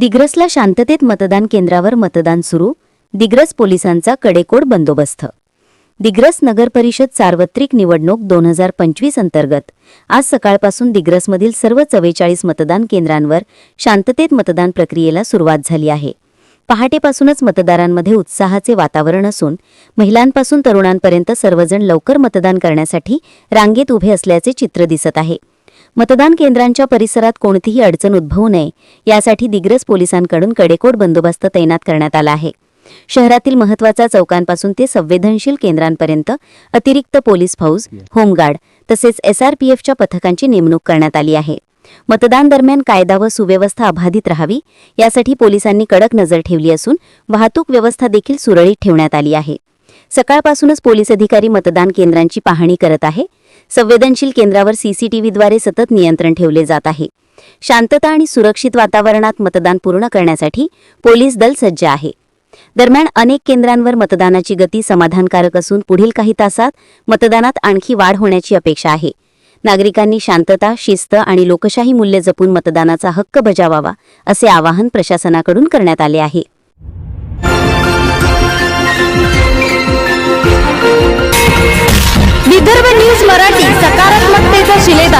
दिग्रसला शांततेत मतदान केंद्रावर मतदान सुरू दिग्रस पोलिसांचा कडेकोड बंदोबस्त. दिग्रस नगर परिषद सार्वत्रिक निवडणूक दोन हजार पंचवीस अंतर्गत आज सकाळपासून दिग्रसमधील सर्व चव्वेचाळीस मतदान केंद्रांवर शांततेत मतदान प्रक्रियेला सुरुवात झाली आहे. पहाटेपासूनच मतदारांमध्ये उत्साहाचे वातावरण असून महिलांपासून तरुणांपर्यंत सर्वजण लवकर मतदान करण्यासाठी रांगेत उभे असल्याचे चित्र दिसत आहे. मतदान केंद्रांच्या परिसरात कोणतीही अडचण उद्भवू नये. यासाठी दिग्रस पोलिसांकडून कडेकोट बंदोबस्त तैनात करण्यात आला आहे. शहरातील महत्त्वाच्या चौकांपासून ते संवेदनशील केंद्रांपर्यंत अतिरिक्त पोलीस फौज होमगार्ड तसेच एसआरपीएफच्या पथकांची नेमणूक करण्यात आली आहे. मतदान दरम्यान कायदा व सुव्यवस्था अबाधित राहावी यासाठी पोलिसांनी कडक नजर ठेवली असून वाहतूक व्यवस्था देखील सुरळीत ठेवण्यात आली आहे. सकाळपासूनच पोलीस अधिकारी मतदान केंद्रांची पाहणी करत आहे. संवेदनशील केंद्रावर सीसीटीव्हीद्वारे सतत नियंत्रण ठेवले जात आहे. शांतता आणि सुरक्षित वातावरणात मतदान पूर्ण करण्यासाठी पोलीस दल सज्ज आहे. दरम्यान अनेक केंद्रांवर मतदानाची गती समाधानकारक असून पुढील काही तासात मतदानात आणखी वाढ होण्याची अपेक्षा आहे. नागरिकांनी शांतता शिस्त आणि लोकशाही मूल्य जपून मतदानाचा हक्क बजावावा असे आवाहन प्रशासनाकडून करण्यात आले आहे. न्यूज मराठी सकारात्मकतेचा शिलेदार.